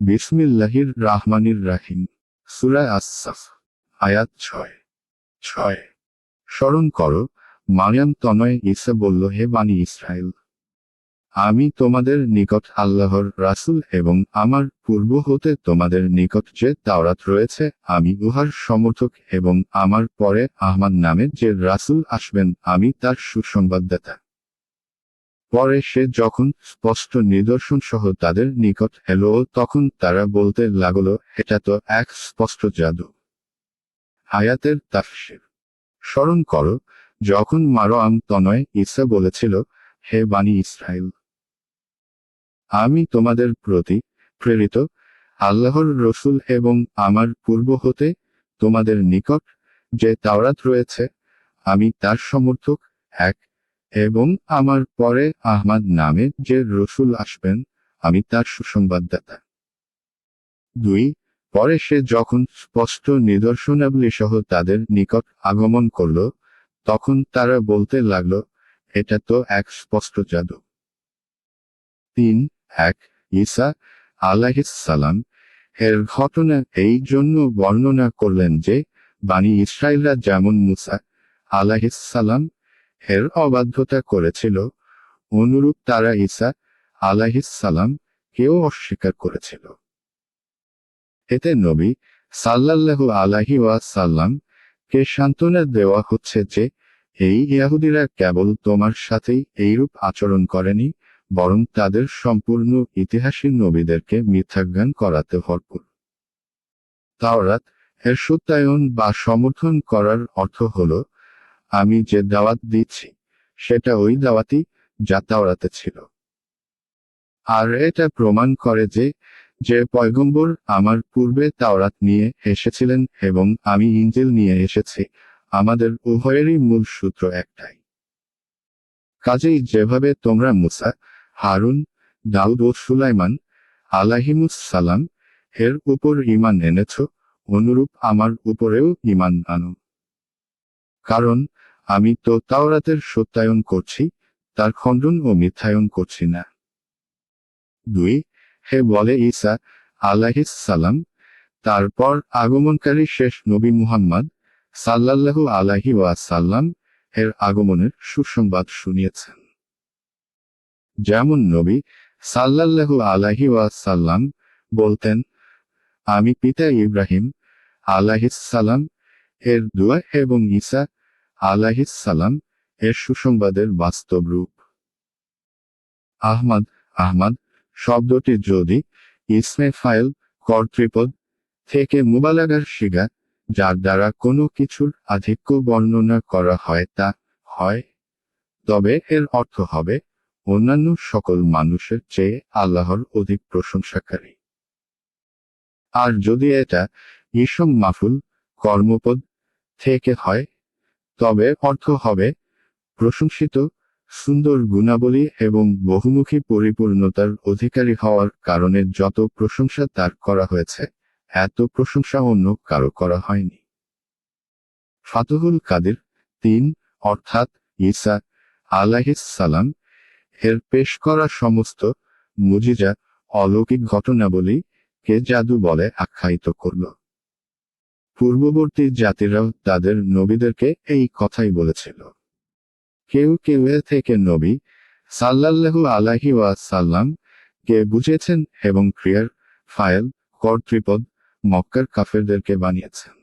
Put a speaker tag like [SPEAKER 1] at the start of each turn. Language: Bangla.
[SPEAKER 1] বিসমিল্লাহির রাহমানির রাহিম। সুরা আসসাফ, আয়াত ছয়। ছয়। স্মরণ করো, মারিয়াম তনয় ঈসা বলল, হে বানি ইসরায়েল আমি তোমাদের নিকট আল্লাহর রাসুল এবং আমার পূর্ব হতে তোমাদের নিকট যে তাওরাত রয়েছে, আমি উহার সমর্থক এবং আমার পরে আহমান নামে যে রাসূল আসবেন, আমি তার সুসংবাদদাতা। পরে সে যখন স্পষ্ট নিদর্শন সহ তাদের নিকট এলো, তখন তারা বলতে লাগল, এটা তো এক স্পষ্ট জাদু। হায়াতের তাফসির। স্মরণ করো, যখন মারোয়াম তনয় ঈসা বলেছিল, হে বানি ইসরায়েল আমি তোমাদের প্রতি প্রেরিত, আল্লাহর রসুল এবং আমার পূর্ব হতে তোমাদের নিকট যে তাওরাত রয়েছে, আমি তার সমর্থক এক এবং আমার পরে আহমদ নামে যে রসুল আসবেন, আমি তার সুসংবাদদাতা। দুই, পরে সে যখন স্পষ্ট নিদর্শনাবলী সহ তাদের নিকট আগমন করল, তখন তারা বলতে লাগল, এটা তো এক স্পষ্ট জাদু। তিন, এক, ঈসা আলাহিসাল্লাম এর ঘটনা এই জন্য বর্ণনা করলেন যে বাণী ইসরায়েলরা যেমন মুসা আলাহিসাল্লাম এর অবাধ্যতা করেছিল। অনুরূপ তারা ঈসা আলাহিসাল্লাম কেও অস্বীকার করেছিল। এতে নবী সাল্লাল্লাহু আলাহি ওয়াসাল্লাম কে সান্ত্বনা দেওয়া হচ্ছে যে, এই ইয়াহুদিরা কেবল তোমার সাথেই এইরূপ আচরণ করেনি, বরং তাদের সম্পূর্ণ ইতিহাসী নবীদেরকে মিথ্যাজ্ঞান করাতে ভরপুর। তাওরাত এর সত্যায়ন বা সমর্থন করার অর্থ হল আমি যে দাওয়াত দিচ্ছি সেটা ওই দাওয়াতই যা তাওরাতে ছিল। আর এটা প্রমাণ করে যে যে পয়গম্বর আমার পূর্বে তাওরাত নিয়ে এসেছিলেন এবং আমি ইঞ্জিল নিয়ে এসেছি, আমাদের উভয়েরই মূল সূত্র একটাই। কাজেই যেভাবে তোমরা মুসা, হারুন, দাউদ ও সুলাইমান সালাম এর উপর ইমান এনেছ, অনুরূপ আমার উপরেও ইমান আনো। কারণ আমি তো তাওরাতের সত্যায়ন করছি, তার খণ্ডন ও মিথ্যায়ন করছি না। দুই, হে বলে ঈসা আলাহিস সালাম, তারপর আগমনকারী শেষ নবী মুহাম্মদ সাল্লাল্লাহু আলাহি ওয়াসাল্লাম এর আগমনের সুসংবাদ শুনিয়েছেন। যেমন নবী সাল্লাল্লাহু আলাহি ওয়াসাল্লাম বলতেন, আমি পিতা ইব্রাহিম আলাহিসাল্লাম এর দোয়া এবং ঈসা আলাহিসাল্লাম এর সুসংবাদের বাস্তব রূপ। আহমদ আহমদ, শব্দটি যদি ইসমে ফাইল, কর্তৃপদ থেকে মুবালাগার শিগা, যার দ্বারা কোনো কিছুর আধিক্য বর্ণনা করা হয় তা হয়, তবে এর অর্থ হবে অন্যান্য সকল মানুষের চেয়ে আল্লাহর অধিক প্রশংসাকারী। আর যদি এটা ইসম মাফুল, কর্মপদ থেকে হয় তবে অর্থ হবে প্রশংসিত, সুন্দর গুণাবলী এবং বহুমুখী পরিপূর্ণতার অধিকারী হওয়ার কারণে যত প্রশংসা তার করা হয়েছে, এত প্রশংসা অন্য কারও করা হয়নি। ফাতহুল কাদির তিন, অর্থাৎ আলাহিস সালাম, এর পেশ করা সমস্ত মুজিজা অলৌকিক ঘটনাবলী কে জাদু বলে আখ্যায়িত করল। পূর্ববর্তী জাতিরাও তাদের নবীদেরকে এই কথাই বলেছিল। কেউ কেউ থেকে নবী সাল্লাল্লাহু আলাহি ওয়াসাল্লাম কে বুঝেছেন এবং ক্রিয়ার ফায়েল কর্তৃপদ মক্কার কাফেরদেরকে বানিয়েছেন।